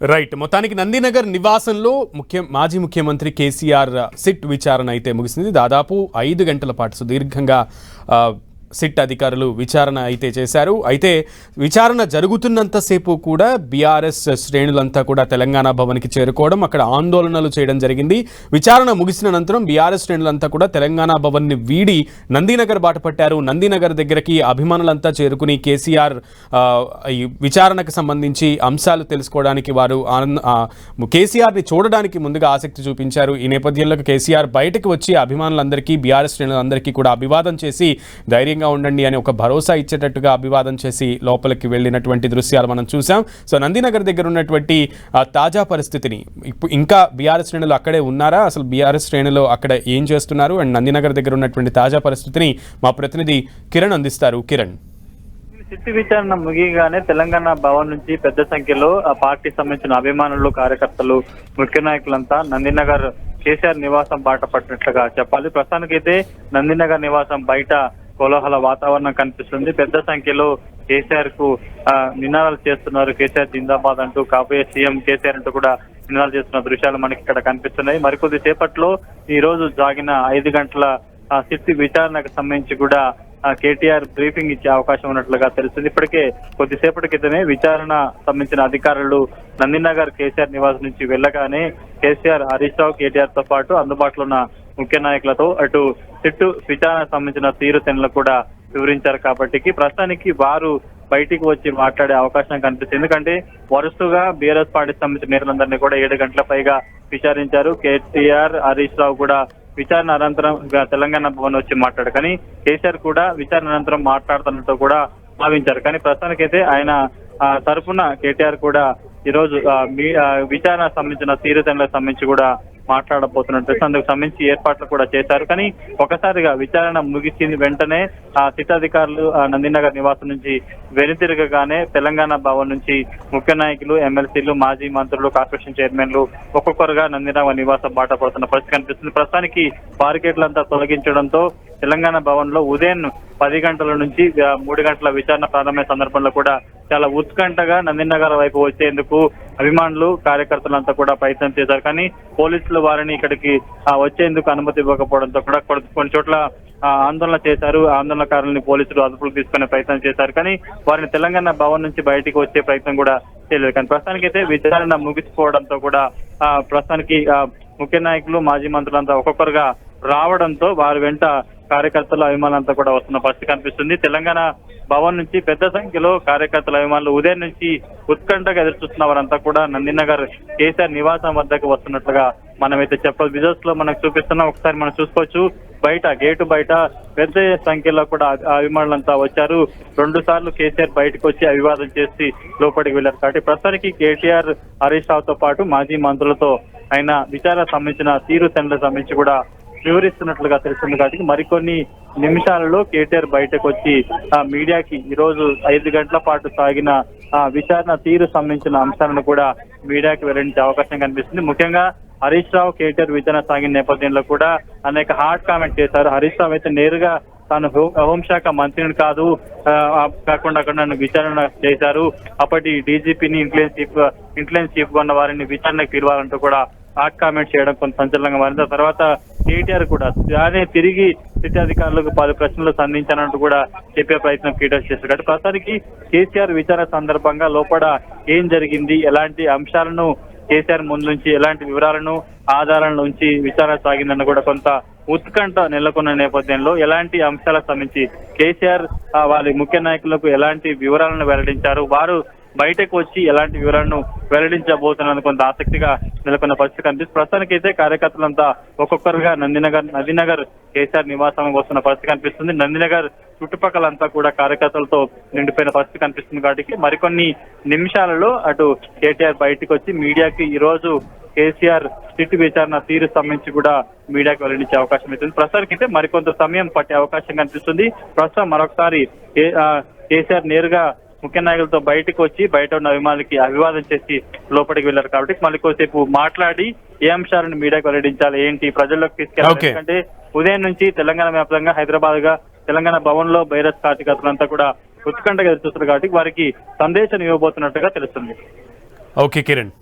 Right మొత్తానికి నందినగర్ నివాసంలో ముఖ్య మాజీ ముఖ్యమంత్రి కేసీఆర్ సిట్ విచారణ అయితే ముగిసింది. దాదాపు ఐదు గంటల పాటు సుదీర్ఘంగా సిట్ అధికారులు విచారణ అయితే చేశారు. అయితే విచారణ జరుగుతున్నంతసేపు కూడా బీఆర్ఎస్ శ్రేణులంతా కూడా తెలంగాణ భవన్కి చేరుకోవడం అక్కడ ఆందోళనలు చేయడం జరిగింది. విచారణ ముగిసిన అనంతరం బీఆర్ఎస్ శ్రేణులంతా కూడా తెలంగాణ భవన్ని వీడి నందీనగర్ బాట పట్టారు. నందీనగర్ దగ్గరికి అభిమానులంతా చేరుకుని కేసీఆర్ ఈ విచారణకు సంబంధించి అంశాలు తెలుసుకోవడానికి వారు ఆ, కేసీఆర్ని చూడడానికి ముందుగా ఆసక్తి చూపించారు. ఈ నేపథ్యంలో కేసీఆర్ బయటకు వచ్చి అభిమానులందరికీ బీఆర్ఎస్ శ్రేణులందరికీ కూడా అభివాదం చేసి ధైర్యంగా ఉండండి అని ఒక భరోసా ఇచ్చేటట్టుగా అభివాదం చేసి లోపలికి వెళ్ళినటువంటి దృశ్యాలు మనం చూసాం సో నందినగర్ దగ్గర ఉన్నటువంటి తాజా పరిస్థితిని ఇప్పుడు ఇంకా బీఆర్ఎస్ శ్రేణులు అక్కడే ఉన్నారా? అసలు బీఆర్ఎస్ శ్రేణులు అక్కడ ఏం చేస్తున్నారు? అండ్ నందినగర్ దగ్గర ఉన్నటువంటి తాజా పరిస్థితిని మా ప్రతినిధి కిరణ్ అందిస్తారు. కిరణ్. చిట్టి విచారణ ముగియగానే తెలంగాణ భవన్ నుంచి పెద్ద సంఖ్యలో ఆ పార్టీ సంబంధించిన అభిమానులు కార్యకర్తలు ముఖ్య నాయకులంతా నందినగర్ కేసీఆర్ నివాసం బాట పట్టినట్లుగా చెప్పాలి. ప్రస్తుతానికైతే నందినగర్ నివాసం బయట కోలాహల వాతావరణం కనిపిస్తుంది. పెద్ద సంఖ్యలో కేసీఆర్కు నినాదాలు చేస్తున్నారు. కేసీఆర్ జిందాబాద్ అంటూ కాబోయే సీఎం కేసీఆర్ అంటూ కూడా నినాదాలు చేస్తున్న దృశ్యాలు మనకి ఇక్కడ కనిపిస్తున్నాయి. మరికొద్ది సేపట్లో ఈ రోజు జాగిన ఐదు గంటల ఆ సిట్ విచారణకు సంబంధించి కూడా కేటీఆర్ బ్రీఫింగ్ ఇచ్చే అవకాశం ఉన్నట్లుగా తెలుస్తుంది. ఇప్పటికే కొద్దిసేపటి క్రితమే విచారణ సంబంధించిన అధికారులు నందినగర్ కేసీఆర్ నివాసం నుంచి వెళ్ళగానే కేసీఆర్ హరీష్ రావు కేటీఆర్తో పాటు అందుబాటులో ఉన్న ముఖ్య నాయకులతో అటు సిట్టు విచారణ సంబంధించిన తీరుతెన్నులు కూడా వివరించారు కాబట్టి ప్రస్తుతానికి వారు బయటికి వచ్చి మాట్లాడే అవకాశం కనిపిస్తుంది. ఎందుకంటే వరుసగా బీఆర్ఎస్ పార్టీ సంబంధించిన నేతలందరినీ కూడా ఏడు గంటల పైగా విచారించారు. కేటీఆర్ హరీష్ రావు కూడా విచారణ అనంతరం తెలంగాణ భవన్ వచ్చి మాట్లాడు కానీ కేసీఆర్ కూడా విచారణ అనంతరం మాట్లాడుతున్నట్టు కూడా భావించారు. కానీ ప్రస్తుతానికైతే ఆయన ఆ, తరఫున కేటీఆర్ కూడా ఈ రోజు విచారణ సంబంధించిన తీరుతెన్నులకు సంబంధించి కూడా మాట్లాడబోతున్నట్టు అందుకు సంబంధించి ఏర్పాట్లు కూడా చేశారు. కానీ ఒకసారిగా విచారణ ముగిసింది వెంటనే ఆ సిట్ అధికారులు ఆ, నందినగర్ నివాసం నుంచి వెనుతిరగగానే తెలంగాణ భవన్ నుంచి ముఖ్య నాయకులు ఎమ్మెల్సీలు మాజీ మంత్రులు కార్పొరేషన్ చైర్మన్లు ఒక్కొక్కరుగా నందినగర్ నివాసం బాట పడుతున్న పరిస్థితి కనిపిస్తుంది. ప్రస్తుతానికి బారికేట్లంతా తొలగించడంతో తెలంగాణ భవన్లో ఉదయం పది గంటల నుంచి మూడు గంటల విచారణ ప్రారంభమైన సందర్భంలో కూడా చాలా ఉత్కంఠగా నందినగర్ వైపు వచ్చేందుకు అభిమానులు కార్యకర్తలంతా కూడా ప్రయత్నం చేశారు. కానీ పోలీసులు వారిని ఇక్కడికి వచ్చేందుకు అనుమతి ఇవ్వకపోవడంతో కూడా కొన్ని- చోట్ల ఆ, ఆందోళన చేశారు. ఆందోళనకారులని పోలీసులు అదుపులోకి తీసుకునే ప్రయత్నం చేశారు. కానీ వారిని తెలంగాణ భవన్ నుంచి బయటికి వచ్చే ప్రయత్నం కూడా చేయలేదు. కానీ ప్రస్తుతానికైతే విచారణ ముగిసిపోవడంతో కూడా ఆ, ప్రస్తుతానికి ఆ, ముఖ్య నాయకులు మాజీ మంత్రులంతా ఒక్కొక్కరుగా రావడంతో వారి వెంట కార్యకర్తల అభిమానులంతా కూడా వస్తున్న పరిస్థితి కనిపిస్తుంది. తెలంగాణ భవన్ నుంచి పెద్ద సంఖ్యలో కార్యకర్తల అభిమానులు ఉదయం నుంచి ఉత్కంఠగా ఎదురు చూస్తున్న వారంతా కూడా నందినగర్ కేసీఆర్ నివాసం వద్దకు వస్తున్నట్లుగా మనమైతే చెప్పాలి విజువల్స్లో మనకు చూపిస్తున్నాం ఒకసారి మనం చూసుకోవచ్చు. బయట గేటు బయట పెద్ద సంఖ్యలో కూడా అభిమానులంతా వచ్చారు. రెండు సార్లు కేసీఆర్ బయటకు వచ్చి అభివాదం చేసి లోపలికి వెళ్ళారు. కాబట్టి ప్రస్తుతానికి కేటీఆర్ హరీష్ రావుతో పాటు మాజీ మంత్రులతో ఆయన విచారణ సంబంధించిన తీరు తెన్నులకు సంబంధించి కూడా వివరిస్తున్నట్లుగా తెలుస్తుంది కాబట్టి మరికొన్ని నిమిషాలలో కేటీఆర్ బయటకు వచ్చి ఆ మీడియాకి ఈ రోజు ఐదు గంటల పాటు సాగిన ఆ విచారణ తీరు సంబంధించిన అంశాలను కూడా మీడియాకి వెల్లడించే అవకాశం కనిపిస్తుంది. ముఖ్యంగా హరీష్ రావు కేటీఆర్ విచారణ సాగిన నేపథ్యంలో కూడా అనేక హార్డ్ కామెంట్ చేశారు. హరీష్ రావు అయితే నేరుగా తాను హోం- హోంశాఖ మంత్రిని కాదు కాకుండా అక్కడ నన్ను విచారణ చేశారు. అప్పటి డీజీపీని ఇన్ఫ్లుయెన్స్ చీఫ్ ఇన్ఫ్లుయెన్స్ చీఫ్ ఉన్న వారిని విచారణకు పిలవాలంటూ కూడా హాట్ కామెంట్ చేయడం కొంత సంచలనంగా మారింది. తర్వాత కేటీఆర్ కూడా తానే తిరిగి సిటీ అధికారులకు పలు ప్రశ్నలు సంధించానంటూ కూడా చెప్పే ప్రయత్నం కేటీఆర్ చేశారు. కాబట్టి ప్రస్తుతానికి కేసీఆర్ విచారణ సందర్భంగా లోపల ఏం జరిగింది ఎలాంటి అంశాలను కేసీఆర్ ముందు నుంచి ఎలాంటి వివరాలను ఆధారాలను ఉంచి విచారణ సాగిందని కూడా కొంత ఉత్కంఠ నెలకొన్న నేపథ్యంలో ఎలాంటి అంశాలకు సంబంధించి కేసీఆర్ వారి ముఖ్య నాయకులకు ఎలాంటి వివరాలను వెల్లడించారు వారు బయటకు వచ్చి ఎలాంటి వివరాలను వెల్లడించబోతున్నది కొంత ఆసక్తిగా నెలకొన్న పరిస్థితి కనిపిస్తుంది. ప్రస్తుతానికి అయితే కార్యకర్తలంతా ఒక్కొక్కరుగా నందినగర్ నదినగర్ కేసీఆర్ నివాసానికి వస్తున్న పరిస్థితి కనిపిస్తుంది. నందినగర్ చుట్టుపక్కలంతా కూడా కార్యకర్తలతో నిండిపోయిన పరిస్థితి కనిపిస్తుంది కాబట్టి మరికొన్ని నిమిషాలలో అటు కేటీఆర్ బయటకు వచ్చి మీడియాకి ఈ రోజు కేసీఆర్ సిట్ విచారణ తీరు సంబంధించి కూడా మీడియాకు వెల్లడించే అవకాశం అవుతుంది ప్రస్తుతానికి అయితే మరికొంత సమయం పట్టే అవకాశం కనిపిస్తుంది. ప్రస్తుతం మరొకసారి కేసీఆర్ నేరుగా ముఖ్య నాయకులతో బయటకు వచ్చి బయట ఉన్న అభిమానులకి అభివాదం చేసి లోపలికి వెళ్ళారు కాబట్టి మళ్ళీ కొద్దిసేపు మాట్లాడి ఏ అంశాలను మీడియాకు వెల్లడించాలి ఏంటి ప్రజల్లోకి తీసుకెళ్ళాలి. ఎందుకంటే ఉదయం నుంచి తెలంగాణ వ్యాప్తంగా హైదరాబాద్గా తెలంగాణ భవన్లో బైరస్ కార్యకర్తలంతా కూడా ఉత్కంఠగా ఎదురు చూస్తున్నారు కాబట్టి వారికి సందేశం ఇవ్వబోతున్నట్టుగా తెలుస్తుంది. ఓకే కిరణ్.